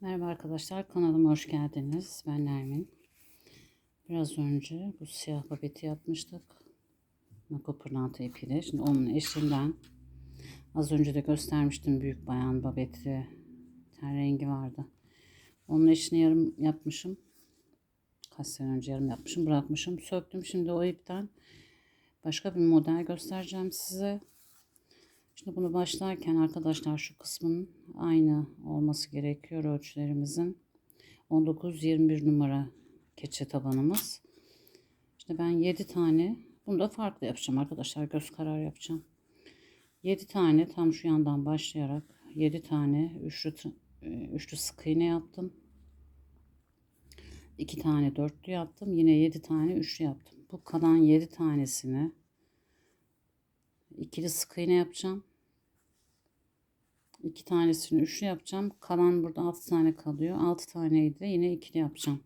Merhaba arkadaşlar kanalıma hoş geldiniz. Ben Nermin. Biraz önce bu siyah babeti yapmıştık. Nako pırlanta ipiyle. Şimdi onun eşinden az önce de göstermiştim büyük bayan babeti. Ten rengi vardı. Onun eşini yarım yapmışım. Kaç sene önce yarım yapmışım. Bırakmışım. Söktüm. Şimdi o ipten başka bir model göstereceğim size. Şimdi bunu başlarken arkadaşlar şu kısmın aynı olması gerekiyor ölçülerimizin. 19-21 numara keçe tabanımız. İşte ben 7 tane bunu da farklı yapacağım arkadaşlar göz karar yapacağım. 7 tane tam şu yandan başlayarak 7 tane üçlü, üçlü sık iğne yaptım. 2 tane dörtlü yaptım. Yine 7 tane üçlü yaptım. Bu kalan 7 tanesini ikili sık iğne yapacağım. İki tanesini üçlü yapacağım. Kalan burada altı tane kalıyor. Altı taneyi de yine ikili yapacağım.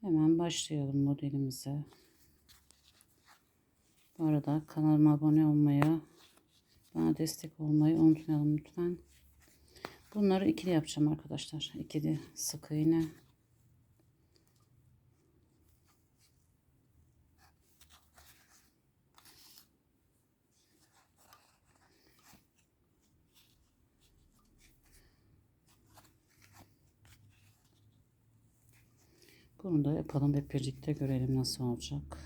Hemen başlayalım modelimize. Bu arada kanalıma abone olmayı, bana destek olmayı unutmayalım lütfen. Bunları ikili yapacağım arkadaşlar. İkili sık iğne. Bunu da yapalım hep birlikte görelim nasıl olacak.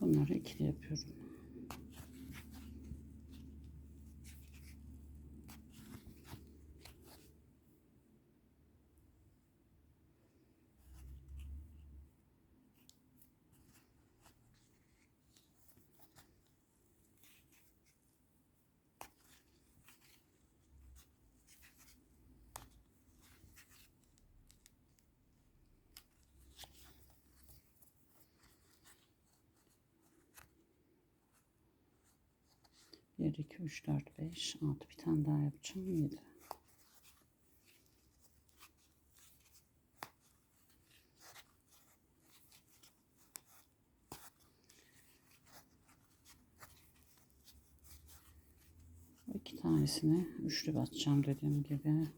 Bunları ikili yapıyorum. Bir, iki, üç, dört, beş, altı. Bir tane daha yapacağım. Yedi. İki tanesini üçlü batacağım dediğim gibi.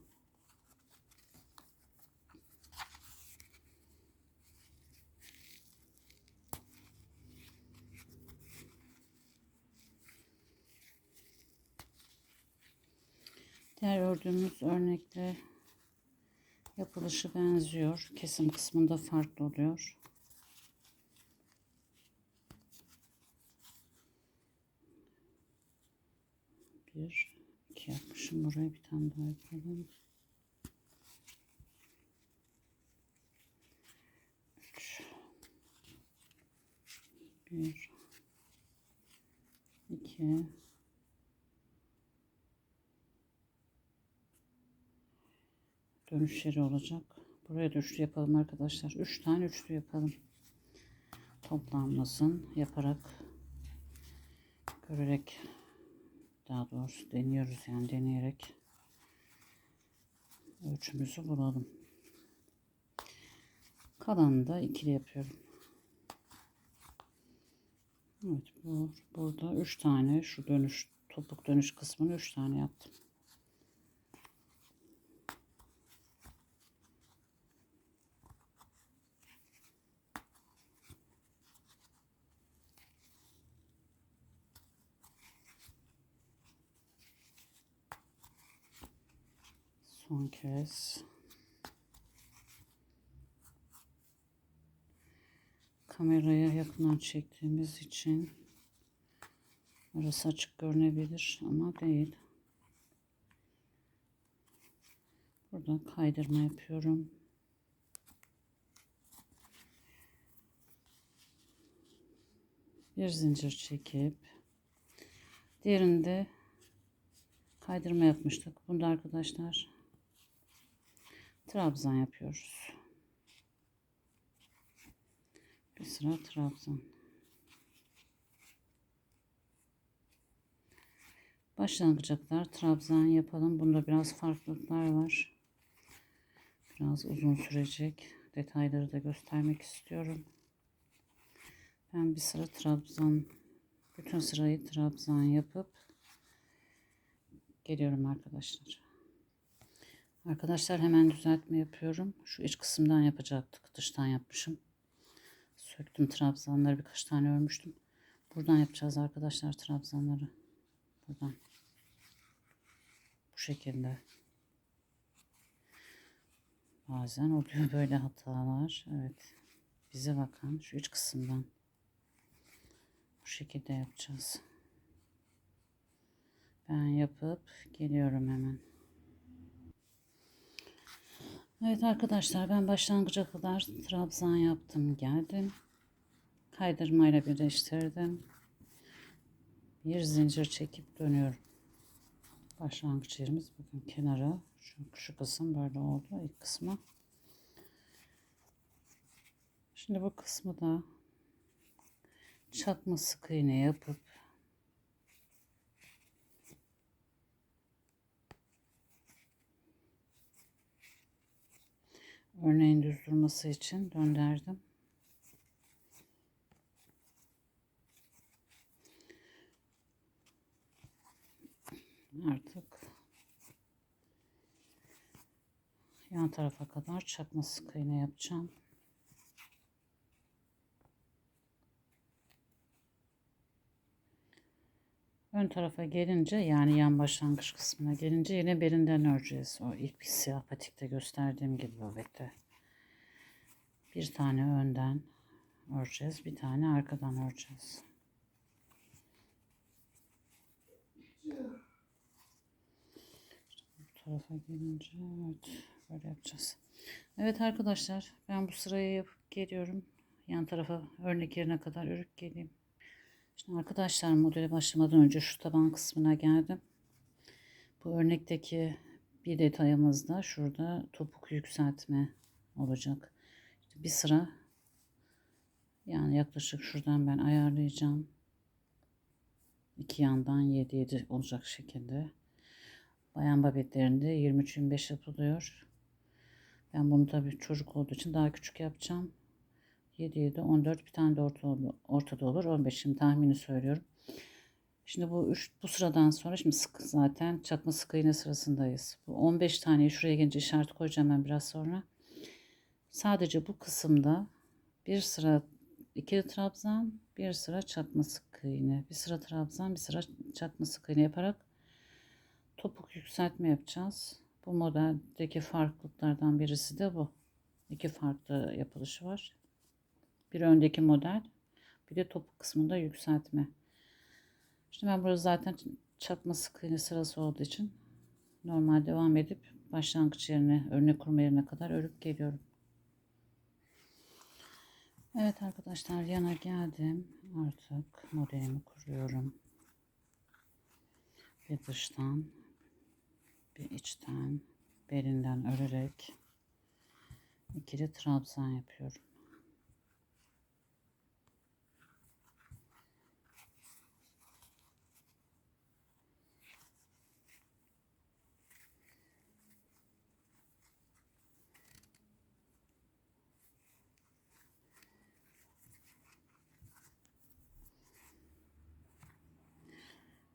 Diğer ördüğümüz örnekle yapılışı benziyor. Kesim kısmında farklı oluyor. Bir, iki yapmışım. Buraya bir tane daha yapalım. Üç. Bir. iki. Dönüş yeri olacak. Buraya da üçlü yapalım arkadaşlar. Üç tane üçlü yapalım. Toplanmasın. Yaparak görerek daha doğrusu deniyoruz yani deneyerek ölçümüzü bulalım. Kalanını da ikili yapıyorum. Evet bu burada üç tane şu dönüş topuk dönüş kısmını üç tane yaptım. Son kez. Kameraya yakından çektiğimiz için orası açık görünebilir ama değil. Burada kaydırma yapıyorum. Bir zincir çekip diğerinde kaydırma yapmıştık. Bunda arkadaşlar trabzan yapıyoruz. Bir sıra trabzan. Başlangıçlar trabzan yapalım. Bunda biraz farklılıklar var. biraz uzun sürecek. Detayları da göstermek istiyorum. Ben bir sıra trabzan, bütün sırayı trabzan yapıp geliyorum arkadaşlar. Arkadaşlar hemen düzeltme yapıyorum. Şu iç kısımdan yapacaktık. Dıştan yapmışım. Söktüm trabzanları birkaç tane örmüştüm. Buradan yapacağız arkadaşlar trabzanları. Buradan. Bu şekilde. Bazen oluyor böyle hatalar. Evet. Bize bakan şu iç kısımdan. Bu şekilde yapacağız. Ben yapıp geliyorum hemen. Evet arkadaşlar ben başlangıca kadar trabzan yaptım geldim. Kaydırmayla birleştirdim. Bir zincir çekip dönüyorum. Başlangıç yerimiz bakın kenara şu, şu kısım böyle oldu ilk kısmı. Şimdi bu kısmı da çakma sık iğne yapıp örneğin düz durması için döndürdüm. Artık yan tarafa kadar çakma sık iğne yapacağım. Ön tarafa gelince yani yan başlangıç kısmına gelince yine belinden öreceğiz. O ilk siyah patikte gösterdiğim gibi bebekte. Bir tane önden öreceğiz. Bir tane arkadan öreceğiz. Bu tarafa gelince evet böyle yapacağız. Evet arkadaşlar ben bu sırayı yapıp geliyorum. Yan tarafa örnek yerine kadar örüp geleyim. Şimdi arkadaşlar modele başlamadan önce şu taban kısmına geldim. Bu örnekteki bir detayımızda şurada topuk yükseltme olacak. İşte bir sıra yani yaklaşık şuradan ben ayarlayacağım. İki yandan 7 7 olacak şekilde. Bayan babetlerinde 23-25 yapılıyor. Ben bunu tabii çocuk olduğu için daha küçük yapacağım. 7 7 14 bir tane de orta, ortada olur. 15 şimdi tahmini söylüyorum. Şimdi bu üç, bu sıradan sonra şimdi sık zaten çakma sık iğne sırasındayız. Bu 15 taneyi şuraya gelince işaret koyacağım ben biraz sonra. Sadece bu kısımda bir sıra iki trabzan, bir sıra çakma sık iğne, bir sıra trabzan, bir sıra çakma sık iğne yaparak topuk yükseltme yapacağız. Bu modeldeki farklılıklardan birisi de bu. İki farklı yapılışı var. Bir öndeki model, bir de topuk kısmında yükseltme. Şimdi ben burada zaten çakma sık sırası olduğu için normal devam edip başlangıç yerine, örnek kurma yerine kadar örüp geliyorum. Evet arkadaşlar yana geldim. Artık modelimi kuruyorum. Bir dıştan bir içten belinden örerek ikili trabzan yapıyorum.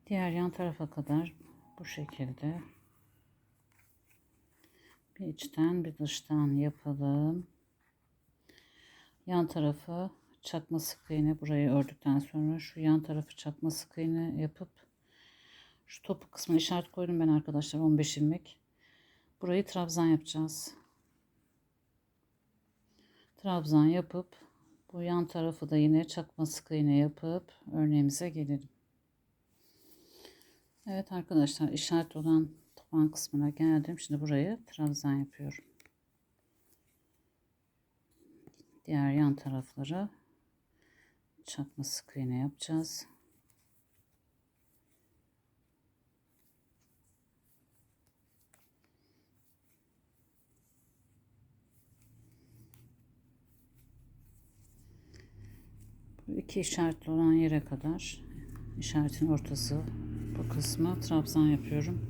Diğer yan tarafa kadar bu şekilde bir içten bir dıştan yapalım. Yan tarafı çakma sık iğne burayı ördükten sonra şu yan tarafı çakma sık iğne yapıp şu topuk kısmına işaret koydum ben arkadaşlar 15 ilmek. Burayı trabzan yapacağız. Trabzan yapıp bu yan tarafı da yine çakma sık iğne yapıp örneğimize gelelim. Evet arkadaşlar işaret olan taban kısmına geldim. Şimdi burayı trabzan yapıyorum. Diğer yan tarafları çakma sık iğne yapacağız. İki işaretli olan yere kadar işaretin ortası bu kısma trabzan yapıyorum.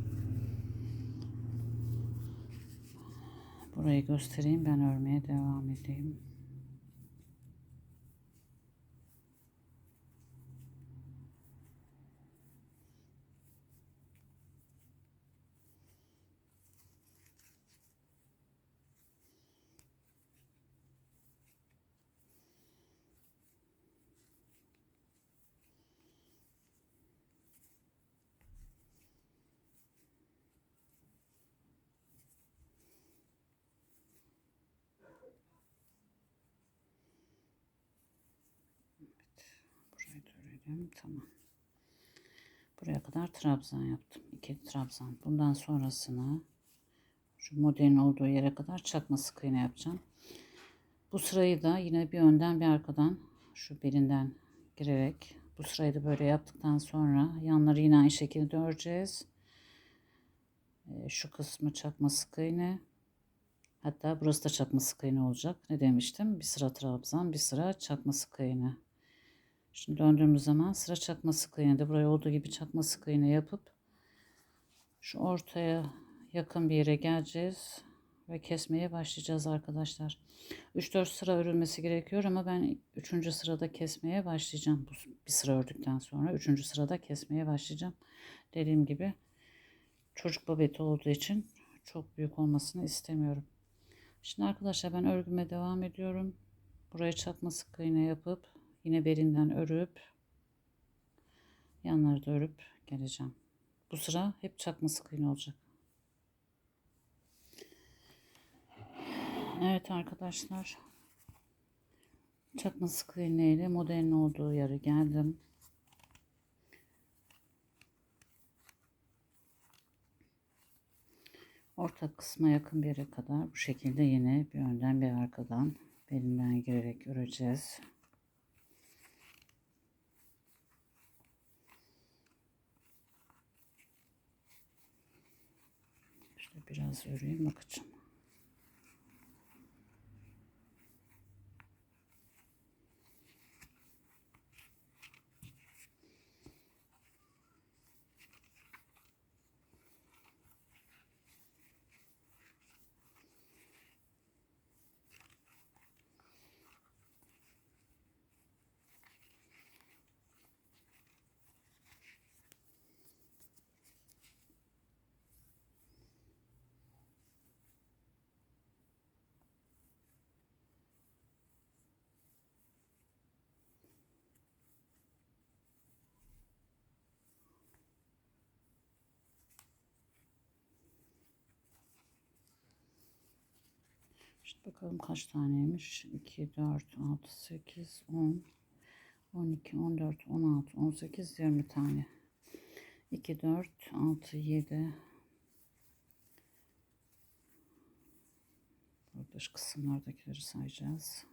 Burayı göstereyim ben örmeye devam edeyim. Örelim. Tamam. Buraya kadar trabzan yaptım. İki trabzan. Bundan sonrasını şu modelin olduğu yere kadar çakma sık iğne yapacağım. Bu sırayı da yine bir önden bir arkadan şu belinden girerek bu sırayı da böyle yaptıktan sonra yanları yine aynı şekilde öreceğiz. Ee, Şu kısmı çakma sık iğne. Hatta burası da çakma sık iğne olacak. Ne demiştim? Bir sıra trabzan, bir sıra çakma sık iğne. Şimdi döndüğümüz zaman sıra çakma sık iğne de buraya olduğu gibi çakma sık iğne yapıp şu ortaya yakın bir yere geleceğiz ve kesmeye başlayacağız arkadaşlar. 3-4 sıra örülmesi gerekiyor ama ben 3. sırada kesmeye başlayacağım. Bu bir sıra ördükten sonra 3. sırada kesmeye başlayacağım. Dediğim gibi çocuk babeti olduğu için çok büyük olmasını istemiyorum. Şimdi arkadaşlar ben örgüme devam ediyorum. Buraya çakma sık iğne yapıp yine belinden örüp yanları da örüp geleceğim. Bu sıra hep çakma sık iğne olacak. Evet arkadaşlar. Çakma sık iğne ile modelin olduğu yere geldim. Orta kısma yakın bir yere kadar bu şekilde yine bir önden bir arkadan belinden girerek öreceğiz. İşte biraz öreyim bakacağım. İşte bakalım kaç taneymiş. 2, 4, 6, 8, 10, 12, 14, 16, 18, 20 tane. 2, 4, 6, 7. Burada kısımlardakileri sayacağız.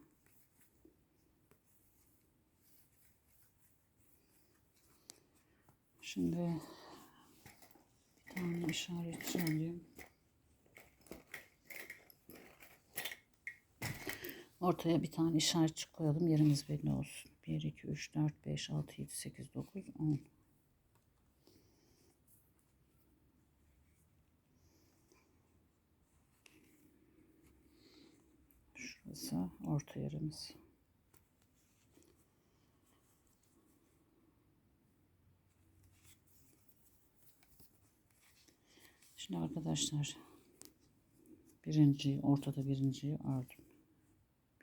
Şimdi bir tane işaretçi alayım. Ortaya bir tane işaretçi koyalım. Yerimiz belli olsun. 1, 2, 3, 4, 5, 6, 7, 8, 9, 10. Şurası orta yerimiz. Şimdi arkadaşlar birinciyi ortada birinciyi ördüm.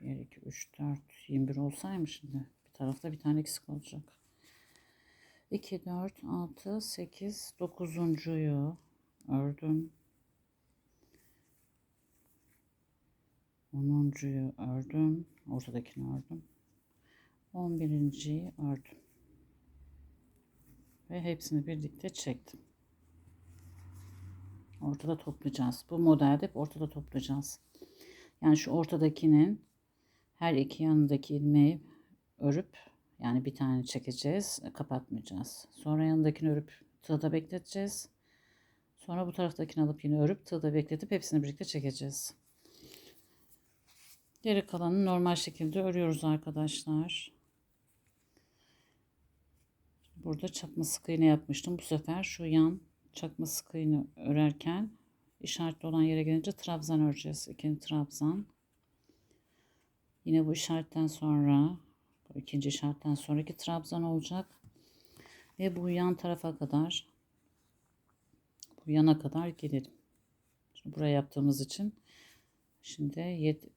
1, 2, 3, 4, 21 olsaymış şimdi. Bir tarafta bir tane eksik olacak. 2, 4, 6, 8, 9'uncuyu ördüm. 10'uncuyu ördüm. Ortadakini ördüm. 11.yi ördüm. Ve hepsini birlikte çektim. Ortada toplayacağız. Bu modelde hep ortada toplayacağız. Yani şu ortadakinin her iki yanındaki ilmeği örüp yani bir tane çekeceğiz kapatmayacağız. Sonra yanındakini örüp tığda bekleteceğiz. Sonra bu taraftakini alıp yine örüp tığda bekletip hepsini birlikte çekeceğiz. Geri kalanı normal şekilde örüyoruz arkadaşlar. Burada çakma sık iğne yapmıştım. Bu sefer şu yan çakma sık iğne örerken işaretli olan yere gelince trabzan öreceğiz. İkinci trabzan. Yine bu işaretten sonra bu ikinci işaretten sonraki trabzan olacak. Ve bu yan tarafa kadar bu yana kadar gelelim. Şimdi buraya yaptığımız için şimdi 7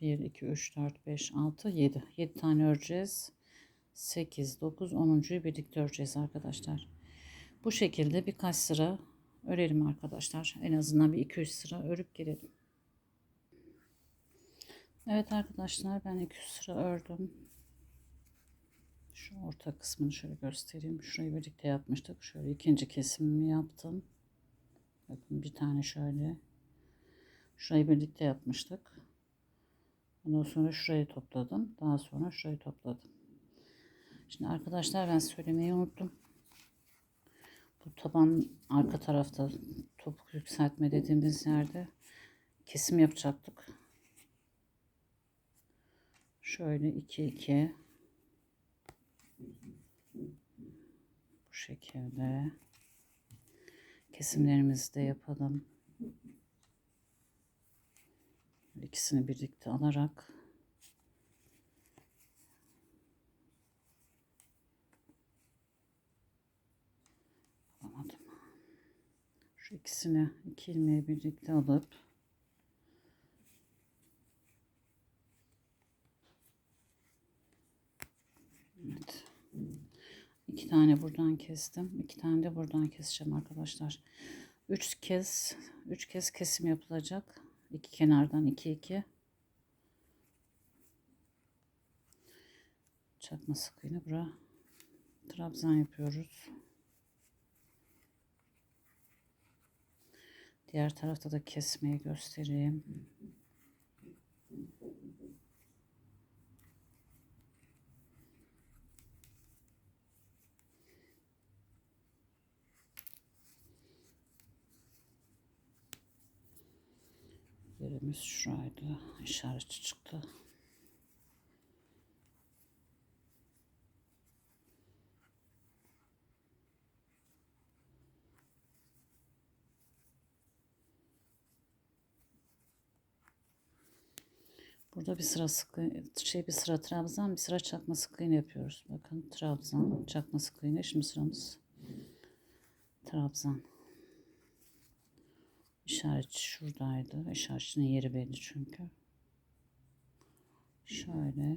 1 2 3 4 5 6 7 7 tane öreceğiz. 8 9 10'uncuyu birlikte öreceğiz arkadaşlar. Bu şekilde birkaç sıra örelim arkadaşlar. En azından bir 200 sıra örüp gelelim. Evet arkadaşlar ben 200 sıra ördüm. Şu orta kısmını şöyle göstereyim. Şurayı birlikte yapmıştık. Şöyle ikinci kesimimi yaptım. Bakın bir tane şöyle. Şurayı birlikte yapmıştık. Ondan sonra şurayı topladım. Daha sonra şurayı topladım. Şimdi arkadaşlar ben söylemeyi unuttum. Bu taban arka tarafta topuk yükseltme dediğimiz yerde kesim yapacaktık. Şöyle 2 2 bu şekilde kesimlerimizi de yapalım. İkisini birlikte alarak. Şu ikisini iki ilmeği birlikte alıp Evet. İki tane buradan kestim. iki tane de buradan keseceğim arkadaşlar. Üç kez üç kez kesim yapılacak. İki kenardan iki iki. Çakma sık iğne bura. Trabzan yapıyoruz. Diğer tarafta da kesmeyi göstereyim. Yerimiz şuraydı. İşaretçi çıktı. Burada bir sıra sık şey bir sıra trabzan, bir sıra çakma sık iğne yapıyoruz. Bakın trabzan, çakma sık iğne. Şimdi sıramız trabzan. İşaretçi şuradaydı. İşaretçinin yeri belli çünkü. Şöyle.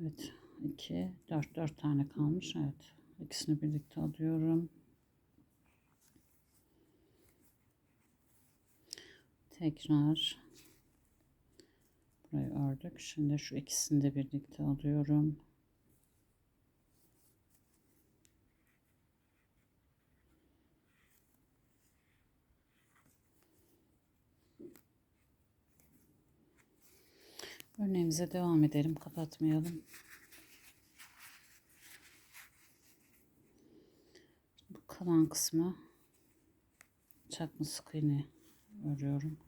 Evet. 2, 4, 4 tane kalmış. Evet. İkisini birlikte alıyorum. Tekrar burayı ördük. Şimdi şu ikisini de birlikte alıyorum. Örneğimize devam edelim. Kapatmayalım. Bu kalan kısmı çakma sık iğne örüyorum.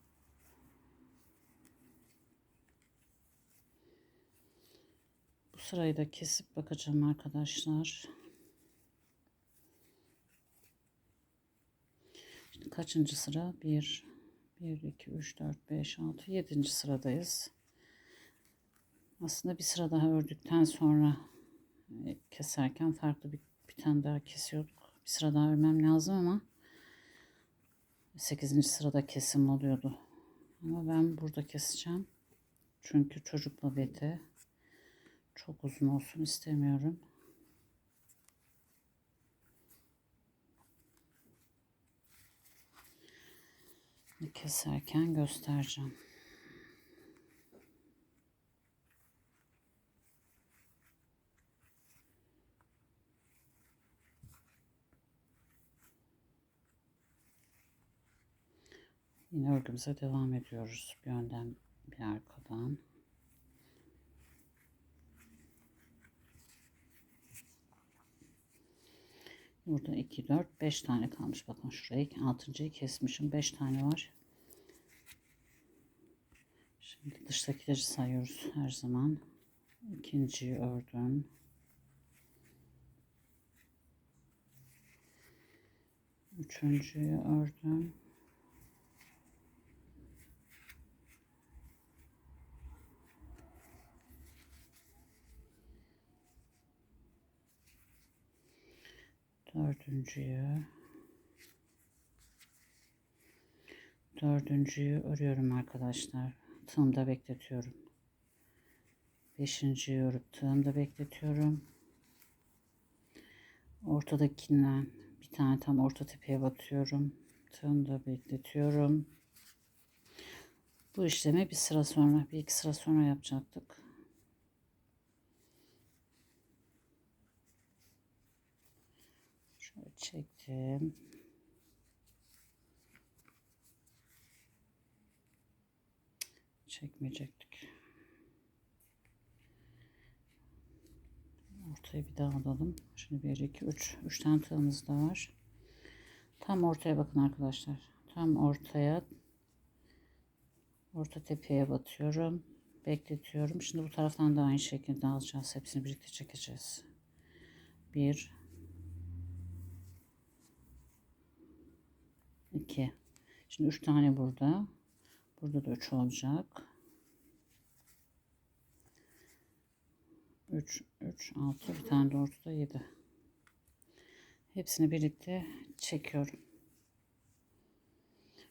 Bu sırayı da kesip bakacağım arkadaşlar. Şimdi kaçıncı sıra? 1 1 2 3 4 5 6 7. sıradayız. Aslında bir sıra daha ördükten sonra e, keserken farklı bir, bir tane daha kesiyorduk. Bir sıra daha örmem lazım ama 8. sırada kesim oluyordu. Ama ben burada keseceğim. Çünkü çocukla beti çok uzun olsun istemiyorum. Keserken göstereceğim. Yine örgümüze devam ediyoruz. Bir önden bir arkadan. Burada 2, 4, 5 tane kalmış. Bakın şurayı 6.yı kesmişim. 5 tane var. Şimdi dıştakileri sayıyoruz her zaman. İkinciyi ördüm. Üçüncüyü ördüm. Dördüncüyü. Dördüncüyü örüyorum arkadaşlar. Tığımda bekletiyorum. Beşinciyi örüp tığımda bekletiyorum. Ortadakinden bir tane tam orta tepeye batıyorum. Tığımda bekletiyorum. Bu işlemi bir sıra sonra, bir iki sıra sonra yapacaktık. Şöyle çektim. Çekmeyecektik. Ortaya bir daha alalım. Şimdi 1, 2, 3. 3 tane tığımız da var. Tam ortaya bakın arkadaşlar. Tam ortaya orta tepeye batıyorum. Bekletiyorum. Şimdi bu taraftan da aynı şekilde alacağız. Hepsini birlikte çekeceğiz. 1 2 Şimdi 3 tane burada. Burada da 3 olacak. 3, 3, 6, bir tane de ortada 7. Hepsini birlikte çekiyorum.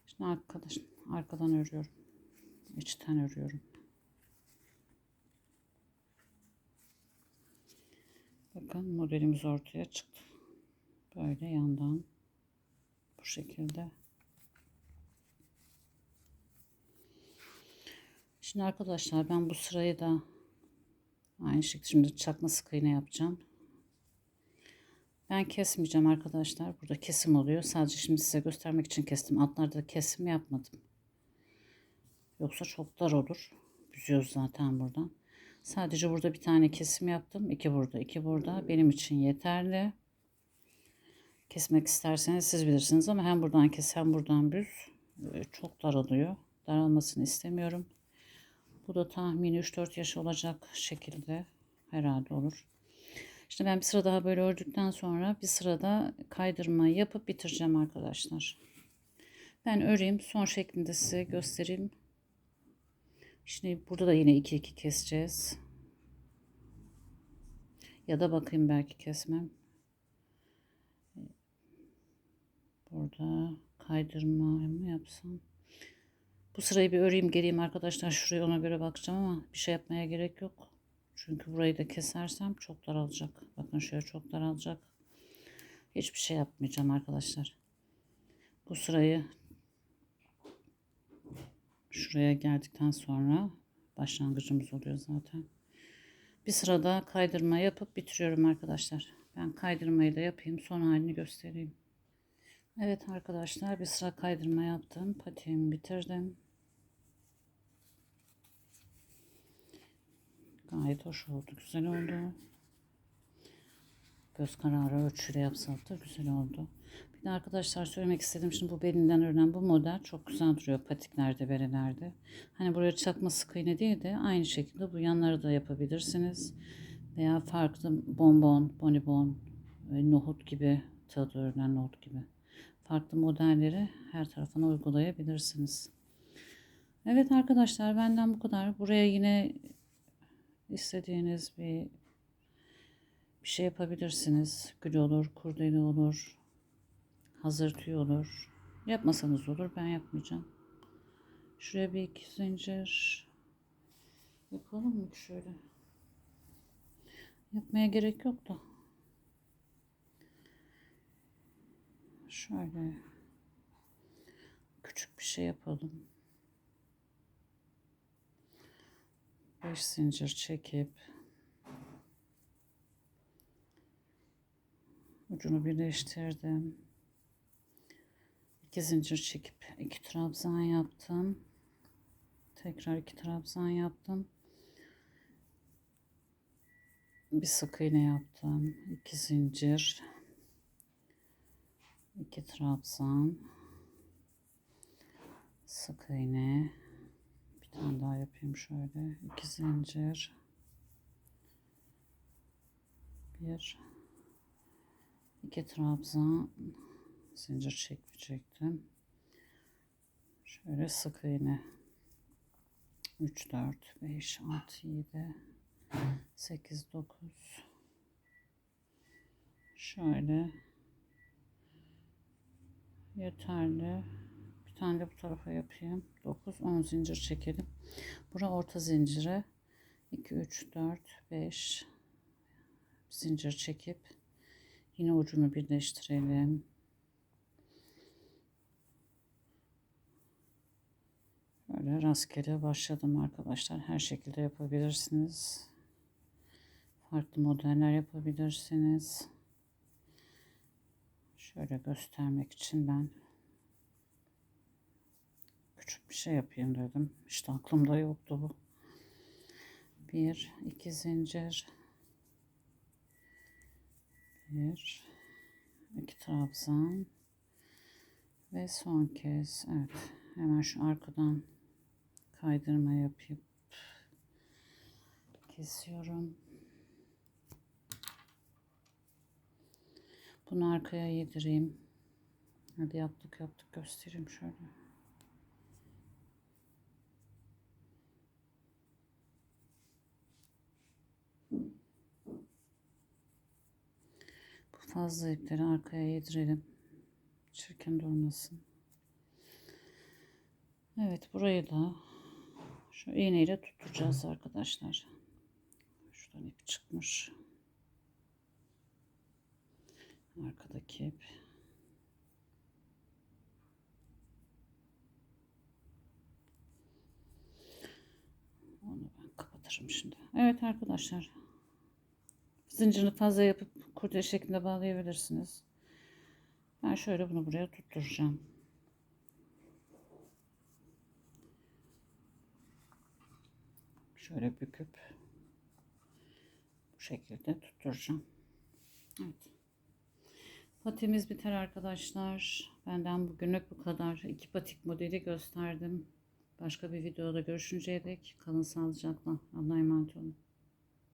Şimdi arkadaş, arkadan örüyorum. İçten örüyorum. Bakın modelimiz ortaya çıktı. Böyle yandan bu şekilde. Şimdi arkadaşlar ben bu sırayı da aynı şekilde şimdi çakma sık iğne yapacağım. Ben kesmeyeceğim arkadaşlar. Burada kesim oluyor. Sadece şimdi size göstermek için kestim. Altlarda kesim yapmadım. Yoksa çok dar olur. Büzüyoruz zaten buradan. Sadece burada bir tane kesim yaptım. İki burada, iki burada. Benim için yeterli. Kesmek isterseniz siz bilirsiniz ama hem buradan kes hem buradan büz. Ee, Çok dar oluyor. Daralmasını istemiyorum. Bu da tahmini 3-4 yaş olacak şekilde herhalde olur. İşte ben bir sıra daha böyle ördükten sonra bir sırada kaydırma yapıp bitireceğim arkadaşlar. Ben öreyim son şeklinde size göstereyim. Şimdi burada da yine 2 2 keseceğiz. Ya da bakayım belki kesmem. Burada kaydırma mı yapsam? Bu sırayı bir öreyim geleyim arkadaşlar. Şuraya ona göre bakacağım ama bir şey yapmaya gerek yok. Çünkü burayı da kesersem çok daralacak. Bakın şöyle çok daralacak. Hiçbir şey yapmayacağım arkadaşlar. Bu sırayı şuraya geldikten sonra başlangıcımız oluyor zaten. Bir sırada kaydırma yapıp bitiriyorum arkadaşlar. Ben kaydırmayı da yapayım. Son halini göstereyim. Evet arkadaşlar bir sıra kaydırma yaptım. Patiğimi bitirdim. Gayet hoş oldu. Güzel oldu. Göz kararı ölçüyle yapsak da güzel oldu. Bir de arkadaşlar söylemek istedim. Şimdi bu belinden örülen bu model çok güzel duruyor patiklerde, berelerde. Hani buraya çakma sık iğne değil de aynı şekilde bu yanları da yapabilirsiniz. Veya farklı bonbon, bonibon, e, nohut gibi tadı örülen nohut gibi. Farklı modelleri her tarafına uygulayabilirsiniz. Evet arkadaşlar benden bu kadar. Buraya yine istediğiniz bir bir şey yapabilirsiniz. Gül olur, kurdele olur, hazır tüy olur. Yapmasanız olur, ben yapmayacağım. Şuraya bir iki zincir yapalım mı şöyle? Yapmaya gerek yok da. Şöyle küçük bir şey yapalım. 5 zincir çekip ucunu birleştirdim. 2 zincir çekip 2 trabzan yaptım. Tekrar 2 trabzan yaptım. Bir sık iğne yaptım. 2 zincir. 2 trabzan. Sık iğne. Bir tane daha yapayım şöyle. 2 zincir. Bir. 2 trabzan. zincir çekmeyecektim. Şöyle sık iğne 3 4 5 6 7 8 9 şöyle yeterli bir tane de bu tarafa yapayım 9 10 zincir çekelim bura orta zincire 2 3 4 5 zincir çekip yine ucunu birleştirelim Böyle rastgele başladım arkadaşlar. Her şekilde yapabilirsiniz. Farklı modeller yapabilirsiniz. Şöyle göstermek için ben küçük bir şey yapayım dedim. İşte aklımda yoktu bu. Bir, iki zincir. Bir, iki trabzan. Ve son kez. Evet. Hemen şu arkadan kaydırma yapıp kesiyorum. Bunu arkaya yedireyim. Hadi yaptık yaptık göstereyim şöyle. Bu fazla ipleri arkaya yedirelim. Çirkin durmasın. Evet burayı da şu iğneyle tutacağız arkadaşlar. Şuradan ip çıkmış. Arkadaki ip. Onu ben kapatırım şimdi. Evet arkadaşlar. Zincirini fazla yapıp kurdele şeklinde bağlayabilirsiniz. Ben şöyle bunu buraya tutturacağım. Şöyle büküp bu şekilde tutturacağım. Evet. Patimiz biter arkadaşlar. Benden bugünlük bu kadar. İki patik modeli gösterdim. Başka bir videoda görüşünceye dek kalın sağlıcakla. Allah'a emanet olun.